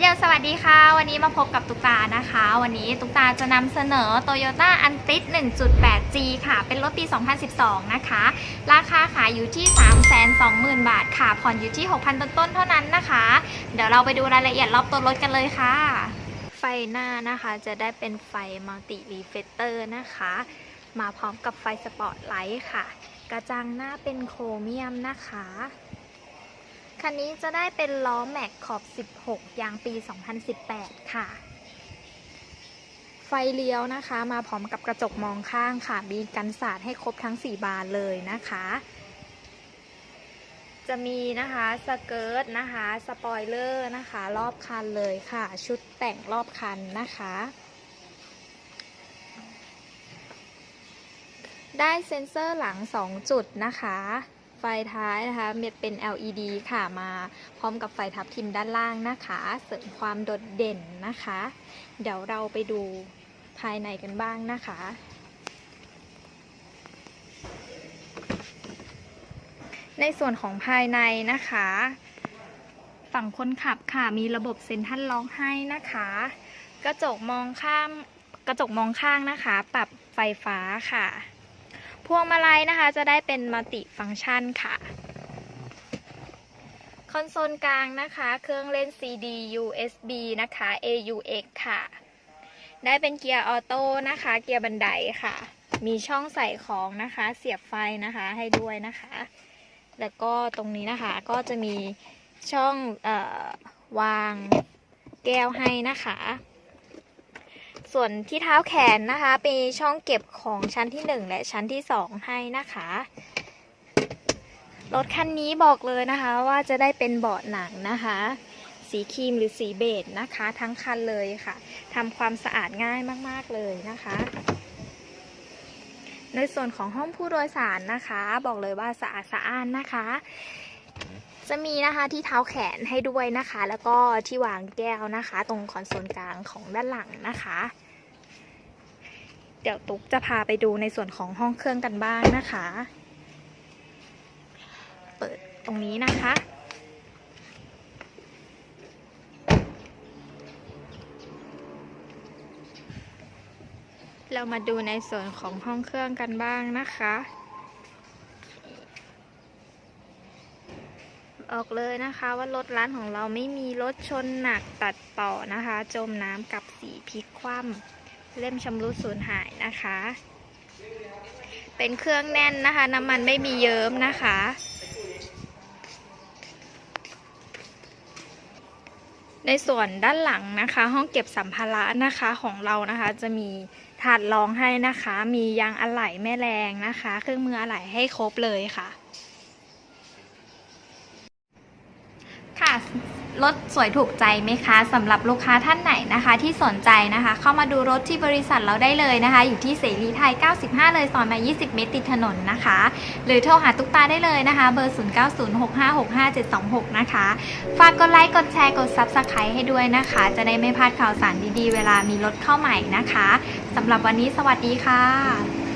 เดียวสวัสดีค่ะ วันนี้มาพบกับตุกตานะคะ วันนี้ตุกตาจะนำเสนอ Toyota a n t i s 1.8G ค่ะ เป็นรถปี 2012 นะคะ ราคาขายอยู่ที่ 320,000 บาทค่ะ ผ่อนอยู่ที่ 6,000 ต้นๆ เท่านั้นนะคะ เดี๋ยวเราไปดูรายละเอียดรอบตัวรถกันเลยค่ะ ไฟหน้านะคะจะได้เป็นไฟมัลติรีเฟลเตอร์นะคะ มาพร้อมกับไฟสปอตไลท์ค่ะ กระจังหน้าเป็นโครเมียมนะคะ คันนี้จะได้เป็นล้อแม็กขอบ 16 ยางปี 2018 ค่ะ ไฟเลี้ยวนะคะ มาพร้อมกับกระจกมองข้างค่ะ มีกันสาดให้ครบทั้ง 4 บานเลยนะคะ จะมีนะคะสเกิร์ตนะคะ สปอยเลอร์นะคะ รอบคันเลยค่ะ ชุดแต่งรอบคันนะคะ ได้เซ็นเซอร์หลัง 2 จุดนะคะ ไฟท้ายนะคะเม็ดเป็น LED ค่ะมาพร้อมกับไฟทับทิมด้านล่างนะคะ เสริมความโดดเด่นนะคะ เดี๋ยวเราไปดูภายในกันบ้างนะคะในส่วนของภายในนะคะ ฝั่งคนขับค่ะมีระบบเซ็นทรัลล็อกให้นะคะ กระจกมองข้างกระจกมองข้างนะคะ ปรับไฟฟ้าค่ะ พวงมาลัยนะคะจะได้เป็นมัลติฟังก์ชันค่ะ คอนโซลกลางนะคะ เครื่องเล่น CD USB นะคะ AUX ค่ะ ได้เป็นเกียร์ออโต้นะคะ เกียร์บันไดค่ะ มีช่องใส่ของนะคะ เสียบไฟนะคะให้ด้วยนะคะ แล้วก็ตรงนี้นะคะก็จะมีช่องออวางแก้วให้นะคะ ส่วนที่เท้าแขนนะคะเป็นช่องเก็บของชั้นที่ 1 และชั้นที่ 2 ให้นะคะรถคันนี้บอกเลยนะคะว่าจะได้เป็นเบาะหนังนะคะ สีครีมหรือสีเบจนะคะ ทั้งคันเลยค่ะทำความสะอาดง่ายมาก ๆ เลยนะคะ ในส่วนของห้องผู้โดยสารนะคะ บอกเลยว่าสะอาดสะอ้านนะคะ จะมีนะคะที่เท้าแขนให้ด้วยนะคะ แล้วก็ที่วางแก้วนะคะ ตรงคอนโซลกลางของด้านหลังนะคะ เดี๋ยวตุ๊กจะพาไปดูในส่วนของห้องเครื่องกันบ้างนะคะ เปิดตรงนี้นะคะ เรามาดูในส่วนของห้องเครื่องกันบ้างนะคะออกเลยนะคะว่ารถร้านของเราไม่มีรถชนหนักตัดต่อนะคะ จมน้ำกับสีพลิกคว่ำ เล่มชำรุดสูญหายนะคะ เป็นเครื่องแน่นนะคะ น้ำมันไม่มีเยิ้มนะคะ ในส่วนด้านหลังนะคะ ห้องเก็บสัมภาระนะคะของเรานะคะ จะมีถาดรองให้นะคะ มียางอะไหล่แม่แรงนะคะ เครื่องมืออะไหล่ให้ครบเลยค่ะ ค่ะ รถสวยถูกใจไหมคะสำหรับลูกค้าท่านไหนนะคะ ที่สนใจนะคะ เข้ามาดูรถที่บริษัทเราได้เลยนะคะ อยู่ที่เสรีไทย 95 เลยซอยมา 20 เมตรติดถนนนะคะ หรือโทรหาตุ๊กตาได้เลยนะคะ เบอร์ 0906565726 นะคะ ฝากกดไลค์กดแชร์กด Subscribe ให้ด้วยนะคะ จะได้ไม่พลาดข่าวสารดีๆ เวลามีรถเข้าใหม่นะคะสำหรับวันนี้สวัสดีค่ะ